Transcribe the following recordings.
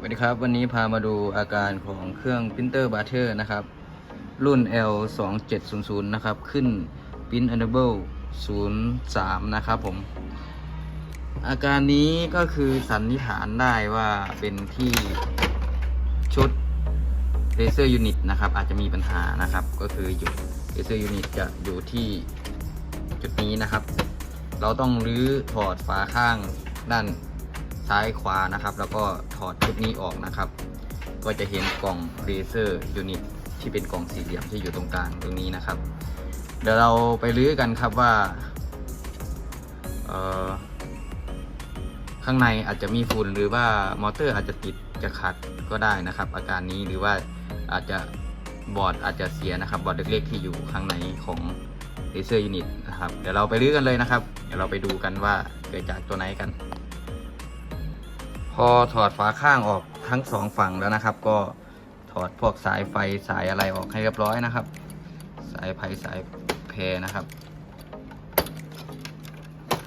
สวัสดีครับ วันนี้พามาดูอาการของเครื่องพิมพ์เตอร์บัตเตอร์นะครับ รุ่น L 2 7 0 0นะครับ ขึ้น Print Enable 03 นะครับผม อาการนี้ก็คือสันนิษฐานได้ว่าเป็นที่ชุดเลเซอร์ยูนิตนะครับ อาจจะมีปัญหานะครับ ก็คืออยู่เลเซอร์ยูนิตจะอยู่ที่จุดนี้นะครับ เราต้องรื้อถอดฝาข้างด้าน ซ้ายขวานะครับ แล้วก็ถอดชุดนี้ออกนะครับ ก็จะเห็นกล่องเลเซอร์ยูนิตที่เป็นกล่องสี่เหลี่ยมที่อยู่ตรงกลางตรงนี้นะครับ เดี๋ยวเราไปรื้อกันครับว่าข้างในอาจจะมีฝุ่นหรือว่ามอเตอร์อาจจะติดจะขัดก็ได้นะครับ อาการนี้หรือว่าอาจจะบอร์ดอาจจะเสียนะครับ บอร์ดเล็กๆที่อยู่ข้างในของเลเซอร์ยูนิตนะครับ เดี๋ยวเราไปรื้อกันเลยนะครับ เดี๋ยวเราไปดูกันว่าเกิดจากตัวไหนกัน พอถอดฝาข้างออกทั้งสองฝั่งแล้วนะครับ ก็ถอดพวกสายไฟสายอะไรออกให้เรียบร้อยนะครับ สายไฟสายเพรนะครับ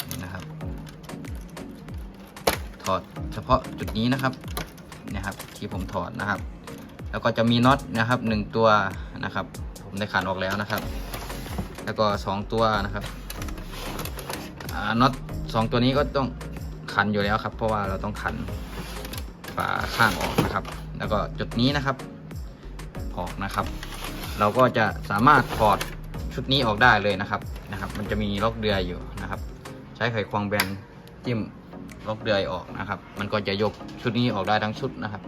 นี่นะครับ ถอดเฉพาะจุดนี้นะครับนะครับ ที่ผมถอดนะครับ แล้วก็จะมีน็อตนะครับหนึ่งตัวนะครับ ผมได้ขันออกแล้วนะครับ แล้วก็สองตัวนะครับน็อตสองตัวนี้ก็ต้อง ขันอยู่แล้วครับ เพราะว่าเราต้องขันฝาข้างออกนะครับ แล้วก็จุดนี้นะครับ ออกนะครับ เราก็จะสามารถถอดชุดนี้ออกได้เลยนะครับนะครับ มันจะมีล็อกเดือยอยู่นะครับ ใช้ไขควงแบนจิ้มล็อกเดือยออกนะครับ มันก็จะยกชุดนี้ออกได้ทั้งชุดนะครับ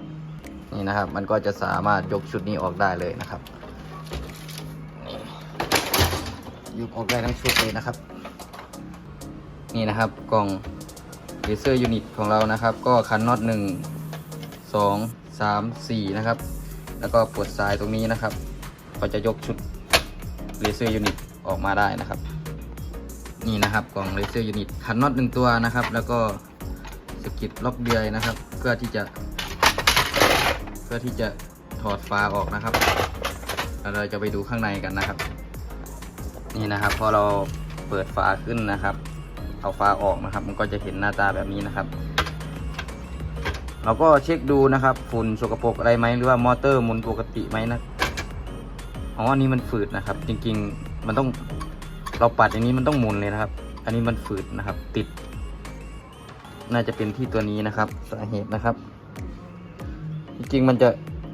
นี่นะครับ มันก็จะสามารถยกชุดนี้ออกได้เลยนะครับยกออกได้ทั้งชุดเลยนะครับ นี่นะครับกล่อง เลเซอร์ยูนิตของเรานะครับ ก็คันน็อตหนึ่งสองสามสี่นะครับ แล้วก็ปวดสายตรงนี้นะครับก็จะยกชุดเลเซอร์ยูนิตออกมาได้นะครับ นี่นะครับกล่องเลเซอร์ยูนิตขันน็อตหนึ่งตัวนะครับ แล้วก็สกิดล็อกเดือยนะครับ เพื่อที่จะ เพื่อที่จะถอดฝาออกนะครับเราจะไปดูข้างในกันนะครับ นี่นะครับ พอเราเปิดฝาขึ้นนะครับ เอาฝาออกนะครับ มันก็จะเห็นหน้าตาแบบนี้นะครับ เราก็เช็คดูนะครับฝุ่นสกปรกอะไรไหมหรือว่ามอเตอร์หมุนปกติไหมนะอ๋ออันนี้มันฝืดนะครับ จริงๆมันต้องเราปัดอย่างนี้มันต้องหมุนเลยนะครับ อันนี้มันฝืดนะครับ ติด น่าจะเป็นที่ตัวนี้นะครับสาเหตุนะครับ จริงๆมันจะ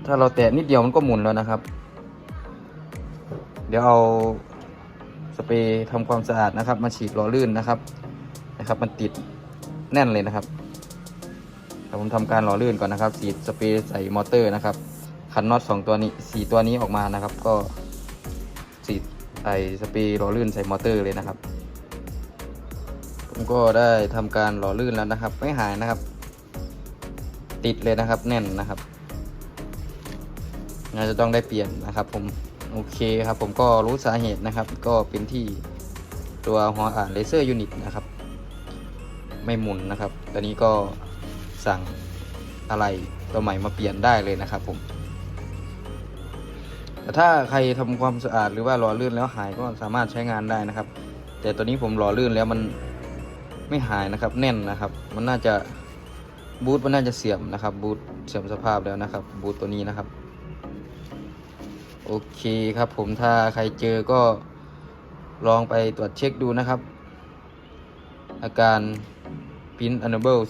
ถ้าเราแตะนิดเดียวมันก็หมุนแล้วนะครับ เดี๋ยวเอาสเปรย์ทำความสะอาดนะครับ มาฉีดหล่อลื่นนะครับ นะครับ มันติดแน่นเลยนะครับเดี๋ยวผมทำการหล่อลื่นก่อนนะครับฉีดสเปรย์ใส่มอเตอร์นะครับคันน็อตสองตัวนี้สี่ตัวนี้ออกมานะครับ ก็ฉีดใส่สเปรย์หล่อลื่นใส่มอเตอร์เลยนะครับ ผมก็ได้ทำการหล่อลื่นแล้วนะครับ ไม่หายนะครับ ติดเลยนะครับแน่นนะครับน่าจะต้องได้เปลี่ยนนะครับ ผมโอเคครับ ผมก็รู้สาเหตุนะครับ ก็เป็นที่ตัวหัวอ่านเลเซอร์ยูนิตนะครับ ไม่หมุนนะครับ ตอนนี้ก็สั่งอะไรตัวใหม่มาเปลี่ยนได้เลยนะครับผม แต่ถ้าใครทำความสะอาดหรือว่าหล่อลื่นแล้วหายก็สามารถใช้งานได้นะครับ แต่ตัวนี้ผมหล่อลื่นแล้วมันไม่หายนะครับ แน่นนะครับ มันน่าจะบูทมันน่าจะเสื่อมนะครับ บูทเสื่อมสภาพแล้วนะครับ บูทตัวนี้นะครับ โอเคครับผมถ้าใครเจอก็ลองไปตรวจเช็คดูนะครับ อาการ Pin Enable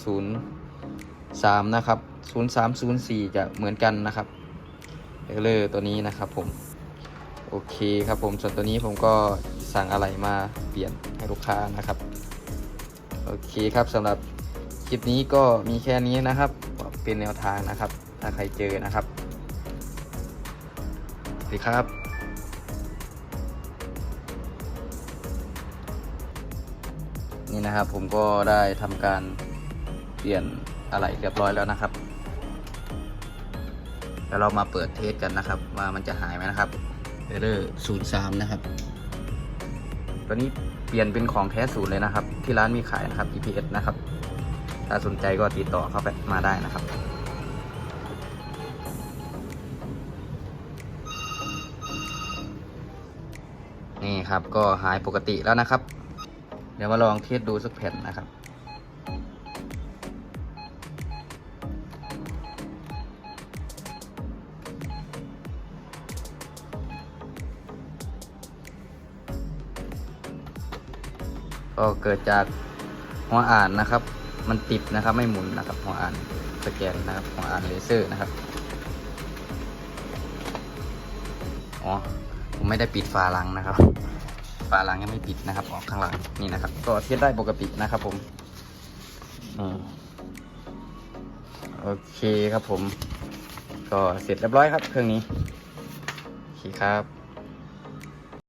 0 3นะครับ0 3 0 4จะเหมือนกันนะครับเอเลอร์ตัวนี้นะครับผม โอเคครับผมส่วนตัวนี้ผมก็สั่งอะไรมาเปลี่ยนให้ลูกค้านะครับ โอเคครับสำหรับคลิปนี้ก็มีแค่นี้นะครับเป็นแนวทางนะครับ ถ้าใครเจอนะครับสวัสดีครับ นี่นะครับ ผมก็ได้ทำการเปลี่ยนอะไรเรียบร้อยแล้วนะครับแล้วเรามาเปิดเทสกันนะครับ ว่ามันจะหายไหมนะครับเอเรอร์ศูนย์สามนะครับตัวนี้เปลี่ยนเป็นของแท้ศูนย์เลยนะครับ ที่ร้านมีขายนะครับ EPS นะครับ ถ้าสนใจก็ติดต่อเข้าไปมาได้นะครับนี่ครับก็หายปกติแล้วนะครับ เดี๋ยวมาลองเทสดูสักแผ่นนะครับ ก็เกิดจากหัวอ่านนะครับ มันติดนะครับไม่หมุนนะครับหัวอ่านสแกนนะครับหัวอ่านเลเซอร์นะครับอ๋อผมไม่ได้ปิดฝาลังนะครับ ฝาหลังยังไม่ปิดนะครับ ออกข้างหลังนี่นะครับ ก็เทียบได้ปกตินะครับผมอโอเคครับผม ก็เสร็จเรียบร้อยครับ เครื่องนี้โอเคครับ